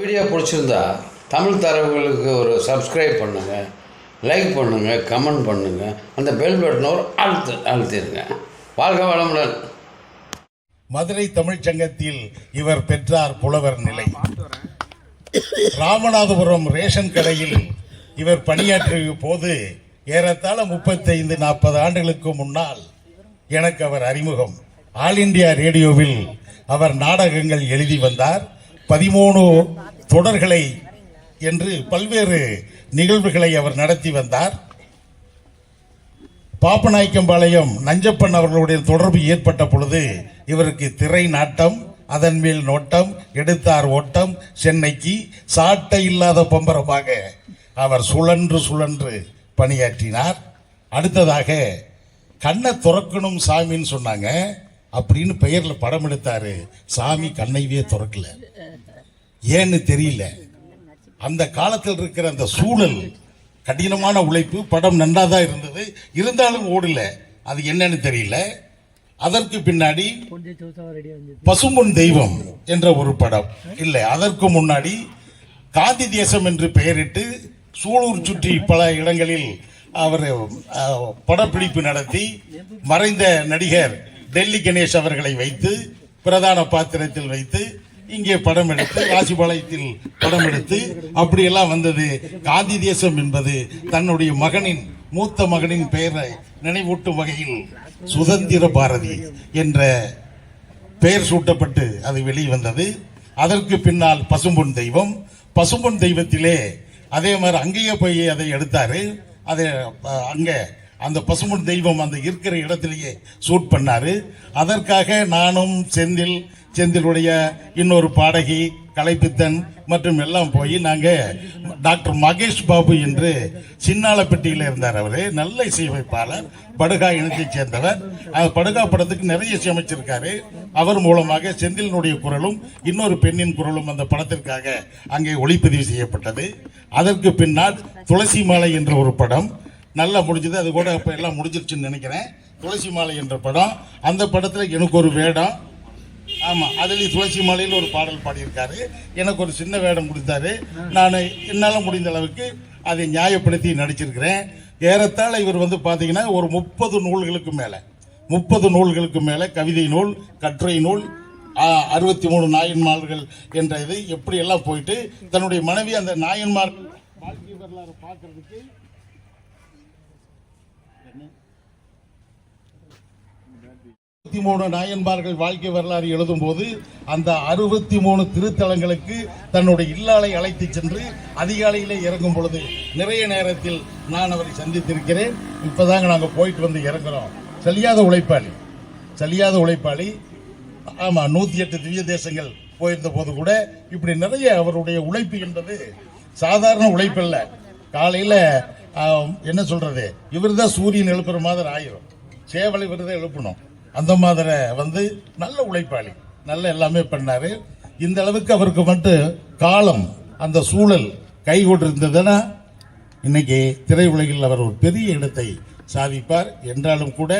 Video பிடிச்சிருந்தா தமிழ் தரவுகளுக்கு ஒரு subscribe பண்ணுங்கள் லைக் பண்ணுங்கள் கமெண்ட் பண்ணுங்கள் அந்த பெல் பட்டனை ஒரு அழுத்து அழுத்திடுங்க. வாழ்க வளமுடன். மதுரை தமிழ்ச் சங்கத்தில் இவர் பெற்றார் புலவர் நிலை. ராமநாதபுரம் ரேஷன் கடையில் இவர் பணியாற்றிய போது ஏறத்தாழ முப்பத்தைந்து நாற்பது ஆண்டுகளுக்கு முன்னால் எனக்கு அவர் அறிமுகம். ஆல் இந்தியா ரேடியோவில் அவர் நாடகங்கள் எழுதி வந்தார். பதிமூணு தொடர்களை என்று பல்வேறு நிகழ்வுகளை அவர் நடத்தி வந்தார். பாப்பநாயக்கம்பாளையம் நஞ்சப்பன் அவர்களுடைய தொடர்பு ஏற்பட்ட பொழுது இவருக்கு திரை நாட்டம் அதன் மேல் நோட்டம் எடுத்தார் ஓட்டம் சென்னைக்கு சாட்டை இல்லாத பம்பரமாக அவர் சுழன்று சுழன்று பணியாற்றினார். அடுத்ததாக கண்ணை துறக்கணும் சாமின்னு சொன்னாங்க அப்படின்னு பெயரில் படம் எடுத்தாரு. சாமி கண்ணைவே துறக்கலை. ஏன்னு தெரியல. அந்த காலத்தில் இருக்கிற அந்த சூழல் கடினமான உழைப்பு படம் நன்றா தான் இருந்தது இருந்தாலும் ஓடல. அது என்னன்னு தெரியல. அதற்கு பின்னாடி பசும்பொன் தெய்வம் என்ற ஒரு படம். இல்லை அதற்கு முன்னாடி காந்தி தேசம் என்று பெயரிட்டு சூலூர் சுற்றி பல இடங்களில் அவர் படப்பிடிப்பு நடத்தி மறைந்த நடிகர் டெல்லி கணேஷ் அவர்களை வைத்து பிரதான பாத்திரத்தில் வைத்து இங்கே படம் எடுத்து ராசிபாளையத்தில் படம் எடுத்து அப்படியெல்லாம் வந்தது. காந்தி தேசம் என்பது தன்னுடைய மகனின் மூத்த மகனின் பெயரை நினைவூட்டும் வகையில் சுதந்திர பாரதி என்ற பெயர் சூட்டப்பட்டு அது வெளிவந்தது. அதற்கு பின்னால் பசும்பொன் தெய்வம். பசும்பொன் தெய்வத்திலே அதே மாதிரி அங்கேயே போய் அதை எடுத்தாரு. அதை அங்கே அந்த பசும்பொன் தெய்வம் அந்த இருக்கிற இடத்திலேயே சூட் பண்ணாரு. அதற்காக நானும் செந்தில் செந்திலுடைய இன்னொரு பாடகி கலைப்பித்தன் மற்றும் எல்லாம் போய் நாங்கள் டாக்டர் மகேஷ் பாபு என்று சின்னாலப்பட்டியில் இருந்தார் அவர். நல்ல இசையமைப்பாளர் படுகா இனத்தைச் சேர்ந்தவர். படுகா படத்துக்கு நிறைய இசையமைச்சிருக்காரு. அவர் மூலமாக செந்திலினுடைய குரலும் இன்னொரு பெண்ணின் குரலும் அந்த படத்திற்காக அங்கே ஒளிப்பதிவு செய்யப்பட்டது. அதற்கு பின்னால் துளசி மாலை என்ற ஒரு படம். நல்லா முடிஞ்சது. அது கூட அப்போ எல்லாம் முடிஞ்சிருச்சுன்னு நினைக்கிறேன். துளசி மாலை என்ற படம். அந்த படத்தில் எனக்கு ஒரு வேடம். ஆமா அதுலேயும் துளசி மாலையில் ஒரு பாடல் பாடியிருக்காரு. எனக்கு ஒரு சின்ன வேடம் கொடுத்தாரு நான் என்னால் முடிந்த அளவுக்கு அதை நியாயப்படுத்தி நடிச்சிருக்கிறேன். ஏறத்தாழ இவர் வந்து பார்த்தீங்கன்னா ஒரு முப்பது நூல்களுக்கு மேலே முப்பது நூல்களுக்கு மேலே கவிதை நூல் கட்டுரை நூல் அறுபத்தி மூணு நாயன்மார்கள் என்ற இது எப்படி எல்லாம் போயிட்டு தன்னுடைய மனைவி அந்த நாயன்மார்கள் வாழ்க்கை வரலாறு பார்க்கறதுக்கு அறுபத்தி மூணு நாயன்மார்கள் வாழ்க்கை வரலாறு எழுதும்போது அந்த அறுபத்தி மூணு திருத்தலங்களுக்கு தன்னுடைய இல்லாலை அழைத்து சென்று அதிகாலையிலே இறங்கும் பொழுது நிறைய நேரத்தில் நான் அவரை சந்தித்திருக்கிறேன். இப்பதாங்க நாங்கள் போயிட்டு வந்து இறங்குறோம். சரியாத உழைப்பாளி. சலியாத உழைப்பாளி. ஆமா நூத்தி எட்டு திவ்ய தேசங்கள் போயிருந்த போது கூட இப்படி நிறைய அவருடைய உழைப்பு என்பது சாதாரண உழைப்பல்ல காலையில என்ன என்ன சொல்றது? இவர்தான் சூரியன் எழுப்புற மாதிரி ஆயிரும். சேவலை இவர் தான் எழுப்பணும். அந்த மாதிரி வந்து நல்ல உழைப்பாளி. நல்ல எல்லாமே பண்ணார். இந்த அளவுக்கு அவருக்கு மட்டும் காலம் அந்த சூழல் கை கொண்டிருந்ததுன்னா இன்னைக்கு திரையுலகில் அவர் ஒரு பெரிய இடத்தை சாதிப்பார். என்றாலும் கூட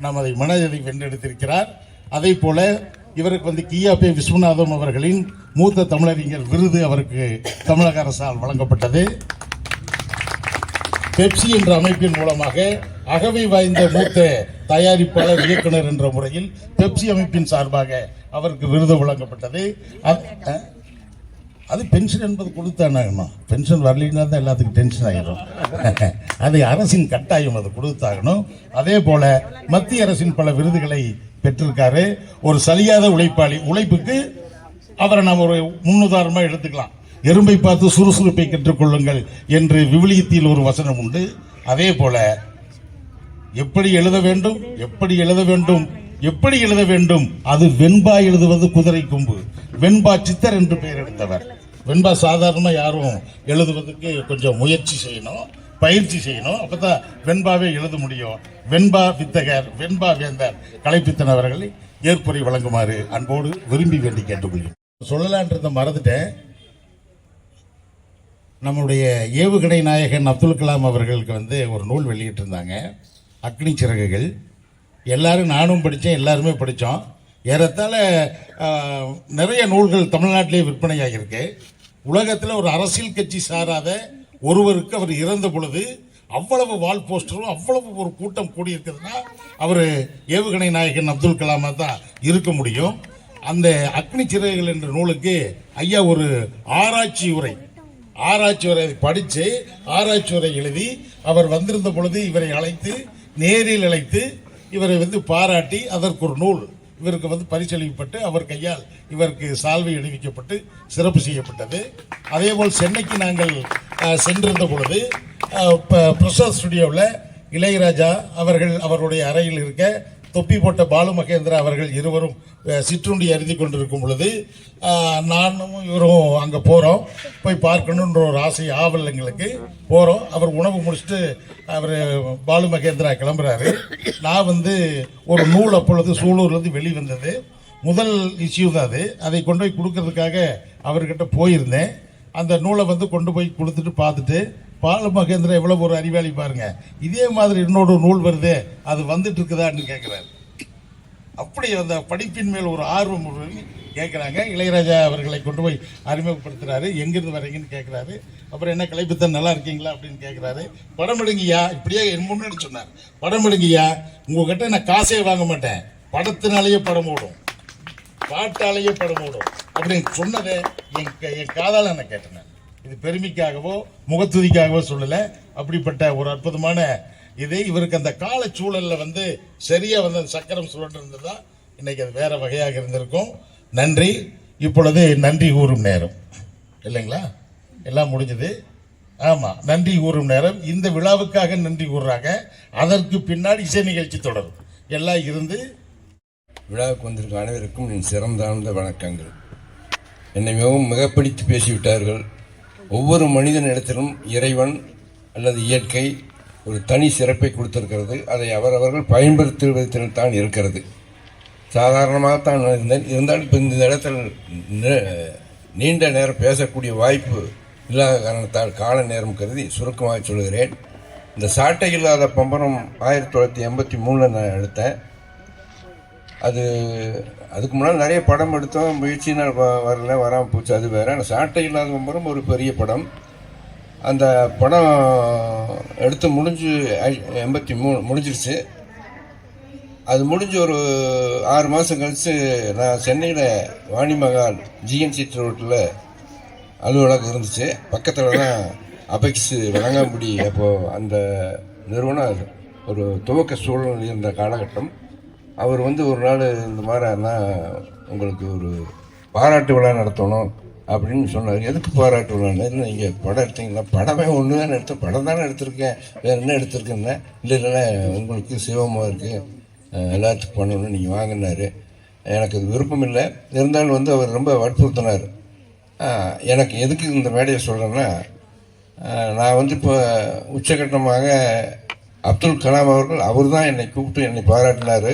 நாம் அதை மனதை வென்றெடுத்திருக்கிறார். அதே போல இவருக்கு வந்து கியாபே விஸ்வநாதம் அவர்களின் மூத்த தமிழறிஞர் விருது அவருக்கு தமிழக அரசால் வழங்கப்பட்டது. பெப்சி என்ற அமைப்பின் மூலமாக அகவை வாய்ந்த மூத்த தயாரிப்பாளர் இயக்குனர் என்ற முறையில் பெப்சி அமைப்பின் சார்பாக அவருக்கு விருது வழங்கப்பட்டது. அது- அது பென்ஷன் என்பது கொடுத்தானாகணும் பென்ஷன் வரலினா தான் எல்லாத்துக்கும் டென்ஷன் ஆகிடும் அது அரசின் கட்டாயம் அது கொடுத்தாகணும். அதே போல மத்திய அரசின் பல விருதுகளை பெற்றிருக்காரு. ஒரு சலியாத உழைப்பாளி உழைப்புக்கு அவரை நாம் ஒரு முன்னுதாரணமாக எடுத்துக்கலாம். எறும்பை பார்த்து சுறுசுறுப்பை கற்றுக்கொள்ளுங்கள் என்று விவிலியத்தில் ஒரு வசனம் உண்டு. அதே போல எப்படி எழுத வேண்டும்? எப்படி எழுத வேண்டும்? எப்படி எழுத வேண்டும்? அது வெண்பா எழுதுவது குதிரை கொம்பு. வெண்பா சித்தர் என்று பெயர் எடுத்தவர். வெண்பா சாதாரணமா யாரும் எழுதுவதற்கு கொஞ்சம் முயற்சி செய்யணும் பயிற்சி செய்யணும். அப்பதான் வெண்பாவே எழுத முடியும். வெண்பா வித்தகர் வெண்பா வேந்தர் கலைப்பித்தன் அவர்களை ஏற்புரை வழங்குமாறு அன்போடு விரும்பி வேண்டி கேட்டுக்கொள்கிறேன். சொல்லலான்றத மறந்துட்டேன். நம்முடைய ஏவுகணை நாயகன் அப்துல் கலாம் அவர்களுக்கு வந்து ஒரு நூல் வெளியிட்டிருந்தாங்க. அக்னி சிறகுகள். எல்லாரும் நானும் படித்தேன் எல்லாருமே படித்தோம் ஏறத்தாழ நிறைய நூல்கள் தமிழ்நாட்டிலே விற்பனையாகியிருக்கு உலகத்தில் ஒரு அரசியல் கட்சி சாராத ஒருவருக்கு அவர் இறந்த பொழுது அவ்வளவு வால் போஸ்டரும் அவ்வளவு ஒரு கூட்டம் கூடியிருக்கிறதுனா அவர் ஏவுகணை நாயகன் அப்துல் கலாமாக தான் இருக்க முடியும். அந்த அக்னி சிறகுகள் என்ற நூலுக்கு ஐயா ஒரு ஆராய்ச்சி உரை ஆராய்ச்சி உரை படித்து ஆராய்ச்சி உரை எழுதி அவர் வந்திருந்த பொழுது இவரை அழைத்து நேரில் அழைத்து இவரை வந்து பாராட்டி அதற்கு ஒரு நூல். இவருக்கு வந்து பரிசளிக்கப்பட்டு அவர் கையால் இவருக்கு சால்வை அணிவிக்கப்பட்டு சிறப்பு செய்யப்பட்டது. அதேபோல் சென்னைக்கு நாங்கள் சென்றிருந்த பொழுது ப- பிரசாத் ஸ்டுடியோவில் இளையராஜா அவர்கள் அவருடைய அறையில் இருக்க தொப்பி போட்ட பாலு மகேந்திரா அவர்கள் இருவரும் சிற்றுண்டி அறிந்து கொண்டிருக்கும் பொழுது நானும் இவரும் அங்கே போகிறோம் போய் பார்க்கணுன்ற ஒரு ஆசை ஆவல் எங்களுக்கு. போகிறோம் அவர் உணவு முடிச்சுட்டு அவர் பாலு மகேந்திரா கிளம்புறாரு. நான் வந்து ஒரு நூல் அப்பொழுது சூலூர்லேருந்து வெளிவந்தது முதல் இஷ்யூ தான் அது. அதை கொண்டு போய் கொடுக்கறதுக்காக அவர்கிட்ட போயிருந்தேன். அந்த நூலை வந்து கொண்டு போய் கொடுத்துட்டு பார்த்துட்டு பால மகேந்திரன் எவ்வளவு ஒரு அறிவாளி பாருங்க. இதே மாதிரி இன்னொரு நூல் வருதே அது வந்துட்டு இருக்குதான்னு கேட்குறாரு அப்படி அந்த படிப்பின் மேல் ஒரு ஆர்வம் கேட்குறாங்க இளையராஜா அவர்களை கொண்டு போய் அறிமுகப்படுத்துகிறாரு எங்கிருந்து வரீங்கன்னு கேட்குறாரு அப்புறம் என்ன கலைப்புத்தன் நல்லா இருக்கீங்களா அப்படின்னு கேட்குறாரு படம் எடுங்கய்யா. இப்படியே என் முன்னாடி சொன்னார். படம் எடுங்கய்யா. உங்ககிட்ட நான் காசே வாங்க மாட்டேன். படத்தினாலேயே படம் ஓடும். பாட்டாலேயே படுமூடும் அப்படின்னு சொன்னதை என் க- என் காதால் நான் கேட்டேன் நான். இது பெருமைக்காகவோ முகத்துதிக்காகவோ சொல்லலை. அப்படிப்பட்ட ஒரு அற்புதமான இது இவருக்கு அந்த கால சூழலில் வந்து சரியாக வந்து அந்த சக்கரம் சுழன்று இருந்ததா இன்னைக்கு அது வேற வகையாக இருந்திருக்கும். நன்றி. இப்பொழுது நன்றி கூறும் நேரம். இல்லைங்களா? எல்லாம் முடிஞ்சது. ஆமாம் நன்றி கூறும் நேரம். இந்த விழாவுக்காக நன்றி கூறுறாங்க. அதற்கு பின்னாடி இசை நிகழ்ச்சி தொடரும். எல்லாம் இருந்து விழாவுக்கு வந்திருக்கும் அனைவருக்கும் என் சிறந்தாழ்ந்த வணக்கங்கள். என்னை மிகவும் மிகப்பிடித்து பேசிவிட்டார்கள். ஒவ்வொரு மனிதனிடத்திலும் இறைவன் அல்லது இயற்கை ஒரு தனி சிறப்பை கொடுத்திருக்கிறது. அதை அவரவர்கள் பயன்படுத்துவதில் தான் இருக்கிறது. சாதாரணமாக தான் இருந்தேன். இருந்தாலும் இப்போ இந்த இடத்தில் நீண்ட நேரம் பேசக்கூடிய வாய்ப்பு இல்லாத காரணத்தால் கால நேரம் கருதி சுருக்கமாக சொல்கிறேன். இந்த சாட்டை இல்லாத பம்பரம் ஆயிரத்தி தொள்ளாயிரத்தி எண்பத்தி மூணில் நான் எடுத்தேன். அது அதுக்கு முன்னால் நிறைய படம் எடுத்தோம். முயற்சினால் வ- வரல வராமல் போச்சு. அது வேறு. ஆனால் சாட்டை இல்லாத பம்பரம் ஒரு பெரிய படம். அந்த படம் எடுத்து முடிஞ்சு ஐ- எண்பத்தி மூணு முடிஞ்சிருச்சு. அது முடிஞ்சு ஒரு ஆறு மாதம் கழித்து நான் சென்னையில் வாணிமகால் ஜிஎன்சி ரோட்டில் அலுவலகம் இருந்துச்சு. பக்கத்தில் தான் அபெக்ஸ் வழங்காம்படி அப்போது அந்த நிறுவனம் அது ஒரு துவக்க சூழல் இருந்த காலகட்டம். அவர் வந்து ஒரு நாள் இந்த மாதிரி உங்களுக்கு ஒரு பாராட்டு விழா நடத்தணும் அப்படின்னு சொன்னார். எதுக்கு பாராட்டு விழான்னு? இல்லை நீங்கள் படம் எடுத்தீங்களா படமே ஒன்று தானே எடுத்தேன் படம் தானே எடுத்திருக்கேன். வேறு என்ன எடுத்திருக்கேன்னா? இல்லை இல்லைன்னா உங்களுக்கு சிவமாக இருக்குது எல்லாத்துக்கும் பண்ணணும்னு நீங்கள் வாங்கினாரு. எனக்கு அது விருப்பம் இல்லை. இருந்தாலும் வந்து அவர் ரொம்ப வற்புறுத்தினார். எனக்கு எதுக்கு இந்த மேடையை சொல்கிறேன்னா நான் வந்து இப்போ உச்சகட்டமாக அப்துல் கலாம் அவர்கள் அவர் தான் என்னை கூப்பிட்டு என்னை பாராட்டினார்.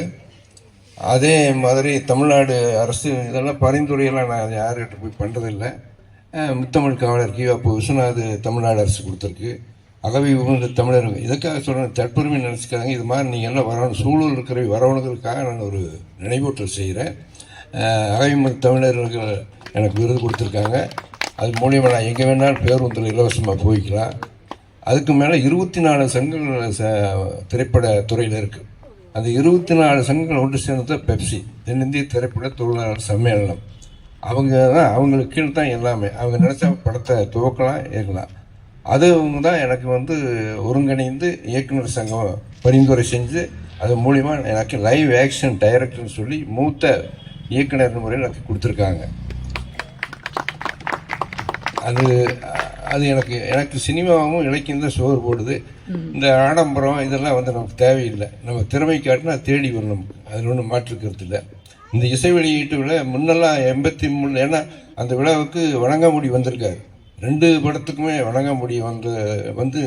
அதே மாதிரி தமிழ்நாடு அரசு இதெல்லாம் பரிந்துரையெல்லாம் நான் யார்கிட்ட போய் பண்ணுறதில்ல முத்தமிழ் காவலர் கிவாப்பு அப்போ விஸ்வநாத் தமிழ்நாடு அரசு கொடுத்துருக்கு. அகவி உகந்த தமிழர்கள் இதுக்காக சொல்கிறேன் தற்பெருமை நினச்சிக்காங்க இது மாதிரி நீங்கள் எல்லாம் வரணும். சூழல் இருக்கிற வரவணுங்கிறதுக்காக நான் ஒரு நினைவூட்டல் செய்கிறேன் அகவி தமிழர்கள் எனக்கு விருது கொடுத்துருக்காங்க. அது மூலியமாக நான் எங்கே வேணாலும் பேருந்தில் இலவசமாக போய்க்கலாம். அதுக்கு மேலே இருபத்தி நாலு சங்கங்கள் ச திரைப்பட துறையில் இருக்குது அந்த இருபத்தி நாலு சங்கங்கள் ஒன்று சேர்ந்தது பெப்சி. தென்னிந்திய திரைப்பட தொழிலாளர் சம்மேளனம். அவங்க தான் அவங்களுக்கு கீழ் தான் எல்லாமே. அவங்க நினச்ச படத்தை துவக்கலாம் இயக்கலாம். அது அவங்க தான் எனக்கு வந்து ஒருங்கிணைந்து இயக்குனர் சங்கம் பரிந்துரை செஞ்சு அது மூலிமா எனக்கு லைவ் ஆக்ஷன் டைரக்டர்னு சொல்லி மூத்த இயக்குனர் முறையில் எனக்கு கொடுத்துருக்காங்க. அது அது எனக்கு எனக்கு சினிமாவும் இலக்கியம் தான் சோறு போடுது. இந்த ஆடம்பரம் இதெல்லாம் வந்து நமக்கு தேவையில்லை. நம்ம திறமை காட்டினா தேடி வரும் நமக்கு அதில் ஒன்றும் மாற்றுக்கிறது இல்லை. இந்த இசை வெளியீட்டு விழா முன்னெல்லாம் எண்பத்தி மூணு ஏன்னா அந்த விழாவுக்கு வணங்காமுடி வந்திருக்காரு. ரெண்டு படத்துக்குமே வணங்காமுடி வந்து வந்து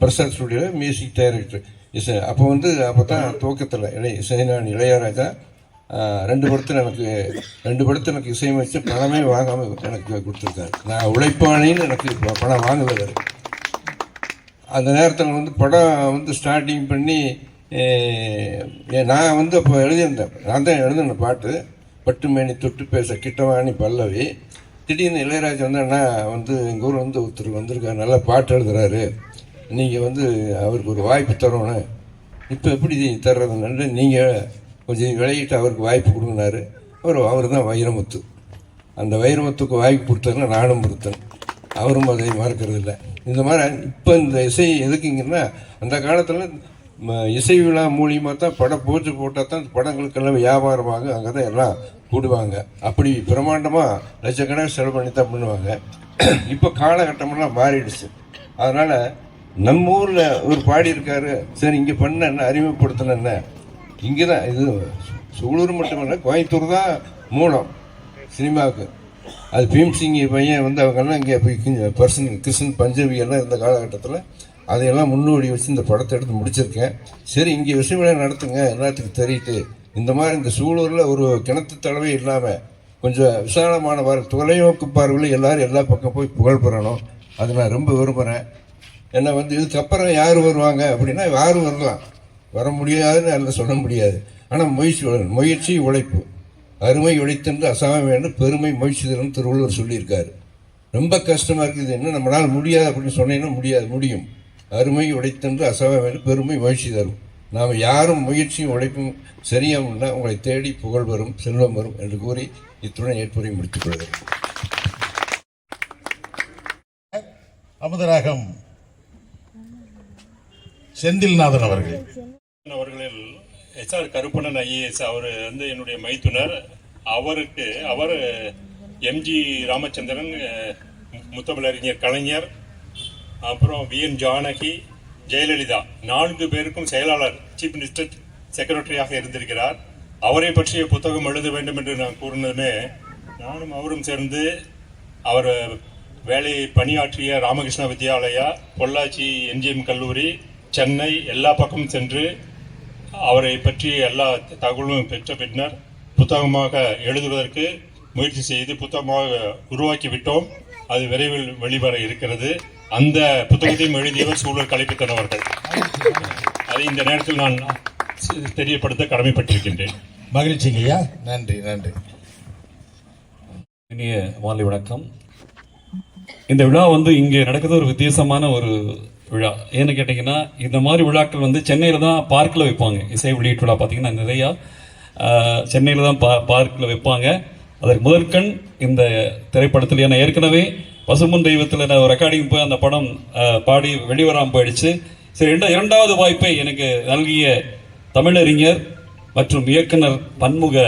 பிரசாத் ஸ்டுடியோவில் மியூசிக் டைரக்டர். இசை அப்போ வந்து அப்போ தான் துவக்கத்தில் இளைய இசைநான் இளையராஜா ரெண்டு படத்தில் எனக்கு ரெண்டு படத்தில் எனக்கு இசையமைச்சு பணமே வாங்காமல் எனக்கு கொடுத்துருக்காரு. நான் உழைப்பாளின்னு எனக்கு பணம் வாங்குவார். அந்த நேரத்தில் வந்து படம் வந்து ஸ்டார்டிங் பண்ணி ஏ- நான் வந்து அப்போ எழுதியிருந்தேன். நான் தான் எழுதின பாட்டு. பட்டுமேனி தொட்டு பேச கிட்டவாணி பல்லவி. திடீர்னு இளையராஜா வந்து அண்ணா வந்து எங்கள் ஊர் வந்து ஒருத்தர் வந்திருக்காரு. நல்லா பாட்டு எழுதுறாரு. நீங்கள் வந்து அவருக்கு ஒரு வாய்ப்பு தரணும். இப்போ எப்படி தர்றதுன்னு நீங்கள் கொஞ்சம் விளையிட்டு அவருக்கு வாய்ப்பு கொடுங்கினாரு அவர் அவர் தான் வைரமுத்து. அந்த வைரமுத்துக்கு வாய்ப்பு கொடுத்ததுன்னா நானும் கொடுத்தேன். அவரும் அதை மறக்கிறது இல்லை இந்த மாதிரி இப்போ இந்த இசை எதுக்குங்கன்னா அந்த காலத்தில் ம- இசை விழா மூலியமாக தான் படம் போச்சு போட்டால் தான் படங்களுக்கெல்லாம் வியாபாரமாக அங்கே தான் எல்லாம் கூடுவாங்க. அப்படி பிரம்மாண்டமாக லட்சக்கணக்கில் செலவு பண்ணி தான் பண்ணுவாங்க. இப்போ காலகட்டமெல்லாம் மாறிடுச்சு. அதனால் நம்ம ஊரில் ஒரு பாடி இருக்காரு சரி இங்கே பண்ண என்ன அறிமுகப்படுத்தின என்ன இங்கே தான் இது சூலூர் மட்டுமல்ல கோயம்புத்தூர் தான் மூலம் சினிமாவுக்கு. அது பீம்சிங் பையன் வந்து அவங்கெல்லாம் இங்கே போய் பர்சன் கிருஷ்ணன் பஞ்சவி எல்லாம் இருந்த காலகட்டத்தில் அதையெல்லாம் முன்னோடி வச்சு இந்த படத்தை எடுத்து முடிச்சிருக்கேன். சரி இங்கே விஷயங்களை நடத்துங்க எல்லாத்துக்கும் தெரியுது. இந்த மாதிரி இந்த சூலூரில் ஒரு கிணத்து தடவை இல்லாமல் கொஞ்சம் விசாலமான வார தொலைநோக்கு பார்வையில் எல்லாரும் எல்லா பக்கம் போய் புகழ் பெறணும். அது நான் ரொம்ப விரும்புகிறேன் ஏன்னா வந்து இதுக்கப்புறம் யார் வருவாங்க அப்படின்னா யாரும் வரலாம். வர முடியாதுன்னு அதில் சொல்ல முடியாது. ஆனால் முயற்சி முயற்சி உழைப்பு. அருமை உழைத்தென்று அசாம வேண்டும் பெருமை முயற்சி தரும் திருவள்ளுவர் சொல்லியிருக்காரு. ரொம்ப கஷ்டமாக இருக்குது. என்ன? நம்மளால் முடியாது அப்படின்னு சொன்னீங்கன்னா முடியாது முடியும். அருமை உழைத்தென்று அசாம வேண்டும் பெருமை முயற்சி தரும். நாம் யாரும் முயற்சியும் உழைப்பும் சரியாமல்னா உங்களை தேடி புகழ் வரும் செல்வம் வரும் என்று கூறி இத்துடன் ஏற்புரை முடித்துக் கொள்கிறேன். அமுதராகம் செந்தில்நாதன் அவர்கள். எஸ்ஆர் கருப்பணன் ஐஏஎஸ் அவர் வந்து என்னுடைய மைத்துனர். அவருக்கு அவர் எம்ஜி ராமச்சந்திரன் முத்தமிழறிஞர் கலைஞர் அப்புறம் வி என் ஜானகி ஜெயலலிதா நான்கு பேருக்கும் செயலாளர் சீஃப் மினிஸ்டர் செக்ரட்டரியாக இருந்திருக்கிறார். அவரை பற்றிய புத்தகம் எழுத வேண்டும் என்று நான் கூறினதுமே நானும் அவரும் சேர்ந்து அவர் வேலை பணியாற்றிய ராமகிருஷ்ண வித்யாலயா பொள்ளாச்சி என்ஜிஎம் கல்லூரி சென்னை எல்லா பக்கமும் சென்று அவரை பற்றி எல்லா தகவலும் பெற்ற பின்னர் புத்தகமாக எழுதுவதற்கு முயற்சி செய்து புத்தகமாக உருவாக்கி விட்டோம் அது விரைவில் வெளிவர இருக்கிறது. அந்த புத்தகத்தையும் எழுதியவர் சூழல் கலைப்பித்தன் அவர்கள். அதை இந்த நேரத்தில் நான் தெரியப்படுத்த கடமைப்பட்டிருக்கின்றேன். மகிழ்ச்சிங்கய்யா. நன்றி நன்றி. இனிய மாலை வணக்கம். இந்த விழா வந்து இங்கே நடக்கிறது ஒரு வித்தியாசமான ஒரு விழா. ஏன்னு கேட்டிங்கன்னா இந்த மாதிரி விழாக்கள் வந்து சென்னையில் தான் பார்க்கில் வைப்பாங்க. இசை வெளியீட்டு விழா பார்த்தீங்கன்னா நிறையா சென்னையில் தான் பா பார்க்கில் வைப்பாங்க. அதற்கு முதற்கண் இந்த திரைப்படத்தில் ஏன்னா ஏற்கனவே பசுமன் தெய்வத்தில் நான் ரெக்கார்டிங் போய் அந்த படம் பாடி வெளிவராமல் போயிடுச்சு. சரி ரெண்டா இரண்டாவது வாய்ப்பை எனக்கு நல்கிய தமிழறிஞர் மற்றும் இயக்குனர் பன்முக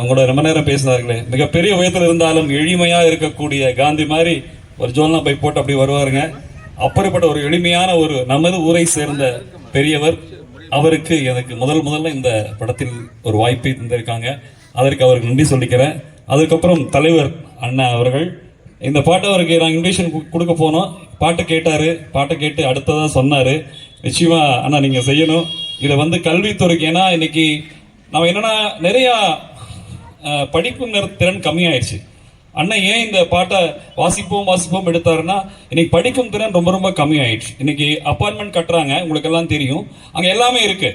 உங்களோட ரொம்ப நேரம் பேசினார்களே. மிகப்பெரிய உயரத்தில் இருந்தாலும் எளிமையாக இருக்கக்கூடிய காந்தி மாதிரி ஒரு ஜோல்லாம் போய் போட்டு அப்படி வருவாருங்க. அப்படிப்பட்ட ஒரு எளிமையான ஒரு நமது ஊரை சேர்ந்த பெரியவர் அவருக்கு எனக்கு முதல் முதல்ல இந்த படத்தில் ஒரு வாய்ப்பை தந்திருக்காங்க. அதற்கு அவருக்கு நன்றி சொல்லிக்கிறேன். அதுக்கப்புறம் தலைவர் அண்ணா அவர்கள். இந்த பாட்டை அவருக்கு நான் இன்விடேஷன் கொடுக்க போனோம். பாட்டை கேட்டார். பாட்டை கேட்டு அடுத்ததாக சொன்னார். நிச்சயமா அண்ணா நீங்கள் செய்யணும். இதை வந்து கல்வித்துறைக்கு ஏன்னா இன்னைக்கு நம்ம என்னன்னா நிறையா படிப்பு திறன் கம்மியாயிடுச்சு அண்ணன் ஏன் இந்த பாட்டை வாசிப்போம் வாசிப்போம் எடுத்தாருன்னா இன்னைக்கு படிக்கும் திறன் ரொம்ப ரொம்ப கம்மியாயிடுச்சு. இன்னைக்கு அப்பார்ட்மெண்ட் கட்டுறாங்க உங்களுக்கு எல்லாம் தெரியும். அங்கே எல்லாமே இருக்கு.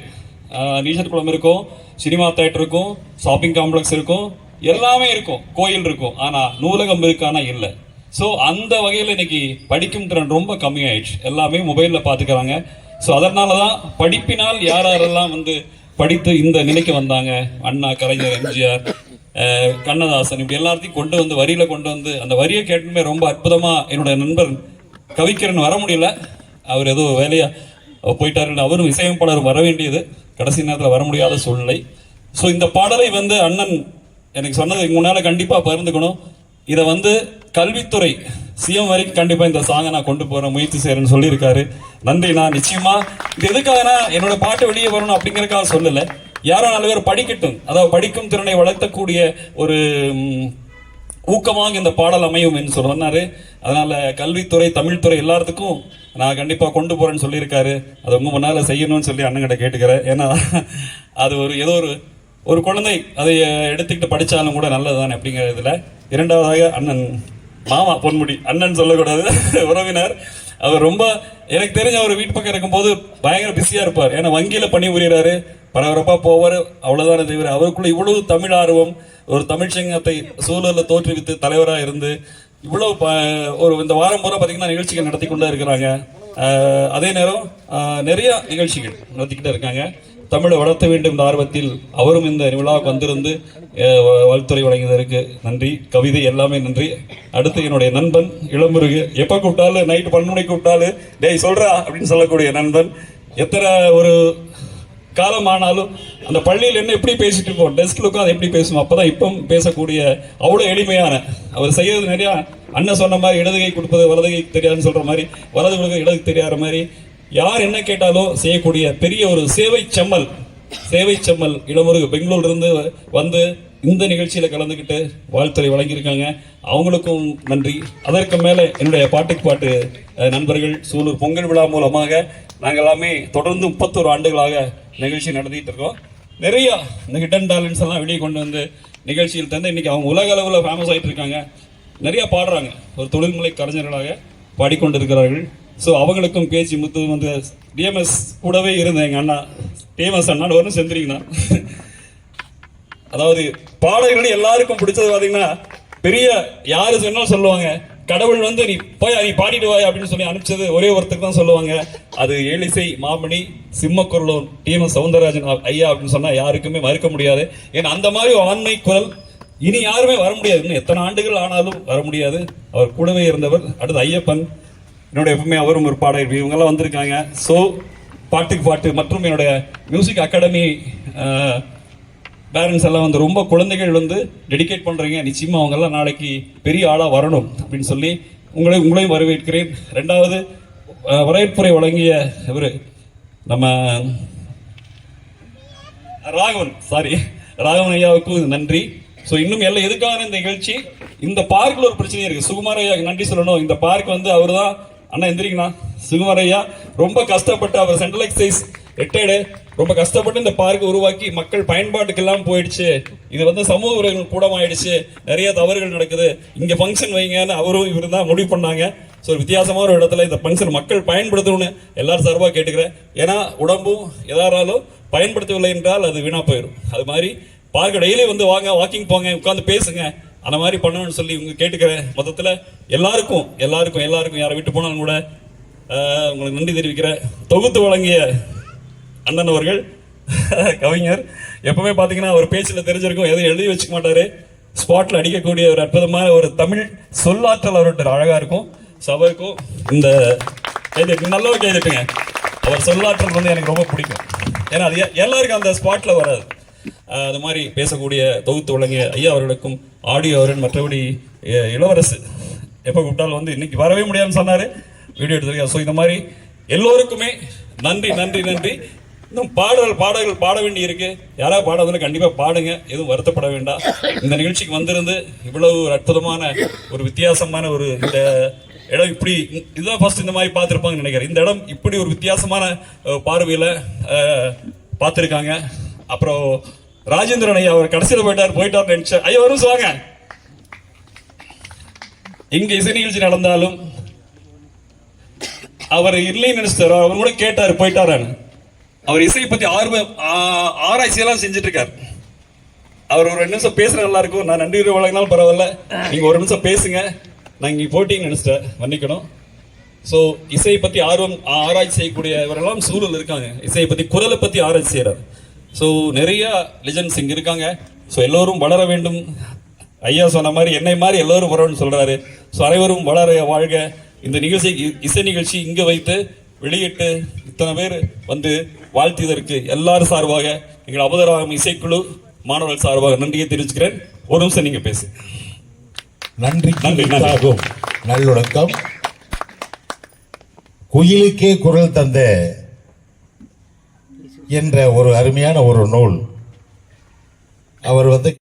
நீச்சல் குளம் இருக்கும் சினிமா தேட்டர் இருக்கும் ஷாப்பிங் காம்ப்ளெக்ஸ் இருக்கும் எல்லாமே இருக்கும் கோயில் இருக்கும். ஆனால் நூலகம் இருக்கானா? இல்லை. ஸோ அந்த வகையில் இன்னைக்கு படிக்கும் திறன் ரொம்ப கம்மியாயிடுச்சு. எல்லாமே மொபைலில் பார்த்துக்கிறாங்க. ஸோ அதனால தான் படிப்பினால் யார் யாரெல்லாம் வந்து படித்து இந்த நிலைக்கு வந்தாங்க? அண்ணா கலைஞர் எம்ஜிஆர் கண்ணதாசன் இப்படி எல்லாத்தையும் கொண்டு வந்து வரியில கொண்டு வந்து அந்த வரியை கேட்டுமே ரொம்ப அற்புதமா என்னுடைய நண்பர் கவிக்கிறன் வர முடியல. அவர் ஏதோ வேலையா போயிட்டாரு அவரும் இசையமைப்பாளர் வர வேண்டியது. கடைசி நேரத்தில் வர முடியாத சூழ்நிலை. ஸோ இந்த பாடலை வந்து அண்ணன் எனக்கு சொன்னது முன்னால கண்டிப்பா பகிர்ந்துக்கணும். இதை வந்து கல்வித்துறை சிஎம் வரைக்கும் கண்டிப்பா இந்த சாங்கை நான் கொண்டு போறேன் முயற்சி செய்யறேன்னு சொல்லியிருக்காரு. நன்றி நான் நிச்சயமா இது எதுக்காகனா என்னோட பாட்டு வெளியே வரணும் அப்படிங்கறதுக்காக சொல்லலை. யாரோ நாலு பேர் படிக்கட்டும். அதாவது படிக்கும் திறனை வளர்த்தக்கூடிய ஒரு ஊக்கமாக இந்த பாடல் அமையும் என்று சொன்னாரு. அதனால கல்வித்துறை தமிழ்துறை எல்லாத்துக்கும் நான் கண்டிப்பாக கொண்டு போறேன்னு சொல்லியிருக்காரு. அது உங்க முன்னால செய்யணும்னு சொல்லி அண்ணன்கிட்ட கேட்டுக்கிறேன். ஏன்னா அது ஒரு ஏதோ ஒரு ஒரு குழந்தை அதை எடுத்துக்கிட்டு படித்தாலும் கூட நல்லதுதானே அப்படிங்கிறதுல. இரண்டாவதாக அண்ணன் மாமா பொன்முடி அண்ணன் சொல்லக்கூடாது உறவினர். அவர் ரொம்ப எனக்கு தெரிஞ்ச அவர் வீட்டு பக்கம் இருக்கும்போது பயங்கர பிஸியாக இருப்பார். ஏன்னா வங்கியில் பணி புரியறாரு. பரபரப்பாக போவார். அவ்வளோதான தவிர அவருக்குள்ள இவ்வளவு தமிழ் ஆர்வம் ஒரு தமிழ் சங்கத்தை சூழலில் தோற்றுவித்து தலைவராக இருந்து இவ்வளவு ப- ஒரு இந்த வாரம் பூரா பார்த்திங்கன்னா நிகழ்ச்சிகள் நடத்தி கொண்டே இருக்கிறாங்க. அதே நேரம் நிறையா நிகழ்ச்சிகள் நடத்திக்கிட்டே இருக்காங்க. தமிழை வளர்த்த வேண்டும் என்ற ஆர்வத்தில் அவரும் இந்த விழாவுக்கு வந்திருந்து வ- வாழ்த்துறை வழங்கியதற்கு நன்றி. கவிதை எல்லாமே நன்றி. அடுத்து என்னுடைய நண்பன் இளமுருகு. எப்ப கூப்பிட்டாலும் நைட்டு பன்னெண்டு மணிக்கு கூப்பிட்டாலும் டேய் சொல்றா அப்படின்னு சொல்லக்கூடிய நண்பன். எத்தனை ஒரு காலம் ஆனாலும் அந்த பள்ளியில் என்ன எப்படி பேசிட்டு இருப்போம் டெஸ்கில் உட்காந்து எப்படி பேசுவோம்? அப்பதான் இப்போ பேசக்கூடிய அவ்வளோ எளிமையான. அவர் செய்யறது நிறையா அண்ணன் சொன்ன மாதிரி இடதுகை கொடுப்பது வலதுகை தெரியாதுன்னு சொல்ற மாதிரி வலது கொடுக்க இடது தெரியாத மாதிரி யார் என்ன கேட்டாலும் செய்யக்கூடிய பெரிய ஒரு சேவை செம்மல் சேவை செம்மல் இளமுருகு பெங்களூர்ல இருந்து வந்து இந்த நிகழ்ச்சியில கலந்துக்கிட்டு வாழ்த்துறை வழங்கியிருக்காங்க. அவங்களுக்கும் நன்றி. அதற்கு மேலே என்னுடைய பாட்டுக்கு பாட்டு நண்பர்கள் சூலூர் பொங்கல் விழா மூலமாக நாங்கள் எல்லாமே தொடர்ந்து முப்பத்தோரு ஆண்டுகளாக நிகழ்ச்சி நடத்திட்டு இருக்கோம். நிறைய இந்த ஹிடன் டேலண்ட்ஸ் எல்லாம் வெளியே கொண்டு வந்து நிகழ்ச்சியில் தந்து இன்னைக்கு அவங்க உலக அளவில் ஃபேமஸ் ஆகிட்டு இருக்காங்க. நிறைய பாடுறாங்க. ஒரு தொழில்முறை கலைஞர்களாக பாடிக்கொண்டிருக்கிறார்கள். ஸோ அவங்களுக்கும் பேச்சு முத்து வந்து டிஎம்எஸ் கூடவே இருந்தேன் எங்கள் அண்ணா டிஎம்எஸ் அண்ணான்னு ஒன்றும் செஞ்சிருக்கீங்கண்ணா அதாவது பாடல்கள் எல்லாருக்கும் பிடிச்சது பார்த்தீங்கன்னா பெரிய யாரு சொன்னாலும் சொல்லுவாங்க கடவுள் வந்து நீ போய் நீ பாடிட்டு வாய் அப்படின்னு சொல்லி அனுப்பிச்சது ஒரே ஒருத்தருக்கு தான் சொல்லுவாங்க. அது ஏழிசை மாமணி சிம்மக்குரலூர் டிஎம் சவுந்தரராஜன் ஐயா அப்படின்னு சொன்னால் யாருக்குமே மறுக்க முடியாது. ஏன்னா அந்த மாதிரி ஆண்மை குரல் இனி யாருமே வர முடியாது. இன்னும் எத்தனை ஆண்டுகள் ஆனாலும் வர முடியாது. அவர் கூடவே இருந்தவர். அடுத்து ஐயப்பன் என்னுடைய எப்பவுமே அவரும் ஒரு பாடகர். இவங்கெல்லாம் வந்திருக்காங்க. ஸோ பாட்டுக்கு பாட்டு மற்றும் என்னுடைய மியூசிக் அகாடமி பேரண்ட்ஸ் எல்லாம் வந்து ரொம்ப குழந்தைகள் வந்து டெடிகேட் பண்ணுறீங்க நிச்சயமாக அவங்கெல்லாம் நாளைக்கு பெரிய ஆளாக வரணும் அப்படின்னு சொல்லி உங்களை உங்களையும் வரவேற்கிறேன். ரெண்டாவது வரவேற்புரை வழங்கிய இவர் நம்ம ராகவன். சாரி ராகவன் ஐயாவுக்கும் நன்றி. ஸோ இன்னும் எல்லாம் எதுக்கான இந்த நிகழ்ச்சி? இந்த பார்க்கில் ஒரு பிரச்சனையே இருக்குது சுகுமார் ஐயாவுக்கு நன்றி சொல்லணும். இந்த பார்க் வந்து அவர் தான் அண்ணா எந்திரிங்கண்ணா. சுகுமாரையா ரொம்ப கஷ்டப்பட்டு அவர் சென்ட்ரல் எக்ஸைஸ் ரிட்டையர்டு ரொம்ப கஷ்டப்பட்டு இந்த பார்க் உருவாக்கி மக்கள் பயன்பாட்டுக்கு எல்லாம் போயிடுச்சு. இது வந்து சமூக உறவுகள் கூடமாயிடுச்சு. நிறைய தவறுகள் நடக்குது. இங்க ஃபங்க்ஷன் வைங்கன்னு அவரும் இவர் தான் முடிவு பண்ணாங்க. ஸோ வித்தியாசமான ஒரு இடத்துல இந்த ஃபங்க்ஷன் மக்கள் பயன்படுத்தணும்னு எல்லாரும் சார்பாக கேட்டுக்கிறேன். ஏன்னா உடம்பும் எதாராலும் பயன்படுத்தவில்லை என்றால் அது வீணா போயிடும். அது மாதிரி பார்க்க டெய்லி வந்து வாங்க வாக்கிங் போங்க உட்காந்து பேசுங்க. அந்த மாதிரி பண்ணணும்னு சொல்லி இவங்க கேட்டுக்கிறேன் மொத்தத்தில் எல்லாருக்கும் எல்லாருக்கும் எல்லாருக்கும் யாரை விட்டு போனாலும் கூட உங்களுக்கு நன்றி தெரிவிக்கிறேன் தொகுத்து வழங்கிய அண்ணன் அவர்கள் கவிஞர். எப்பவுமே பார்த்தீங்கன்னா அவர் பேச்சில் தெரிஞ்சிருக்கும் எதுவும் எழுதி வச்சுக்க மாட்டாரு. ஸ்பாட்டில் அடிக்கக்கூடிய ஒரு அற்புதமான ஒரு தமிழ் சொல்லாற்றல் அவர்கிட்ட அழகாக இருக்கும். ஸோ அவருக்கும் இந்த கைதட்டு நல்லவங்க கைதட்டுங்க அவர் சொல்லாற்றல் வந்து எனக்கு ரொம்ப பிடிக்கும். ஏன்னா அது எல்லாருக்கும் அந்த ஸ்பாட்டில் வராது. அது மாதிரி பேசக்கூடிய தொகுத்து வழங்கிய ஐயா அவர்களுக்கும் ஆடியோ அவர்கள் மற்றபடி இளவரசு எப்போ கூப்பிட்டாலும் வந்து இன்னைக்கு வரவே முடியாதுன்னு சொன்னார். வீடியோ எடுத்திருக்காரு ஸோ இந்த மாதிரி எல்லோருக்குமே நன்றி நன்றி நன்றி. இன்னும் பாடல் பாடல்கள் பாட வேண்டி இருக்கு. யாராவது பாடாதுன்னு கண்டிப்பாக பாடுங்க. எதுவும் வருத்தப்பட வேண்டாம். இந்த நிகழ்ச்சிக்கு வந்திருந்து இவ்வளவு ஒரு அற்புதமான ஒரு வித்தியாசமான ஒரு இந்த இடம் இப்படி இதுதான் ஃபர்ஸ்ட் இந்த மாதிரி பார்த்துருப்பாங்கன்னு நினைக்கிறேன். இந்த இடம் இப்படி ஒரு வித்தியாசமான பார்வையில் பார்த்துருக்காங்க. அப்புறம் ராஜேந்திரன் ஐயா அவர் கடைசியில் போயிட்டார் போயிட்டார் நினைச்சேன். ஐயா வரும் சொல்லுவாங்க இங்க இசை நிகழ்ச்சி நடந்தாலும் அவர் இல்லைன்னு நினைச்சார் அவர் கூட கேட்டாரு போயிட்டாரான்னு. அவர் இசையை பத்தி ஆர்வம் ஆராய்ச்சி எல்லாம் செஞ்சுட்டு இருக்காரு அவர் ஒரு ரெண்டு நிமிஷம் பேசுற நல்லா இருக்கும். நான் நன்றி வழங்கினாலும் பரவாயில்ல. நீங்க ஒரு நிமிஷம் பேசுங்க. நான் இங்க போட்டிங்கன்னு நினைச்சிட்டேன் மன்னிக்கணும். ஸோ இசையை பத்தி ஆர்வம் ஆராய்ச்சி செய்யக்கூடிய இவரெல்லாம் சூழல் இருக்காங்க. இசையை பத்தி குரலை பத்தி ஆராய்ச்சி செய்கிறார் ஸோ நிறைய லெஜண்ட்ஸ் இங்க இருக்காங்க. ஸோ எல்லோரும் வளர வேண்டும். ஐயா சொன்ன மாதிரி என்னை மாதிரி எல்லோரும் வரணும்னு சொல்றாரு. ஸோ அனைவரும் வளர வாழ்க. இந்த நிகழ்ச்சி இசை நிகழ்ச்சி இங்க வைத்து வெளியிட்டு இத்தனை பேர் வந்து வாழ்த்தியதற்கு எல்லாரும் சார்பாக எங்கள் அபதராகம் இசைக்குழு மாணவர்கள் சார்பாக நன்றியை தெரிவிச்சுக்கிறேன். ஒரு நிமிஷம் நீங்க பேசு. நன்றி, நன்றி. நல்லொழுக்கம். குயிலுக்கே குரல் தந்த என்ற ஒரு அருமையான ஒரு நூல். அவர் வந்து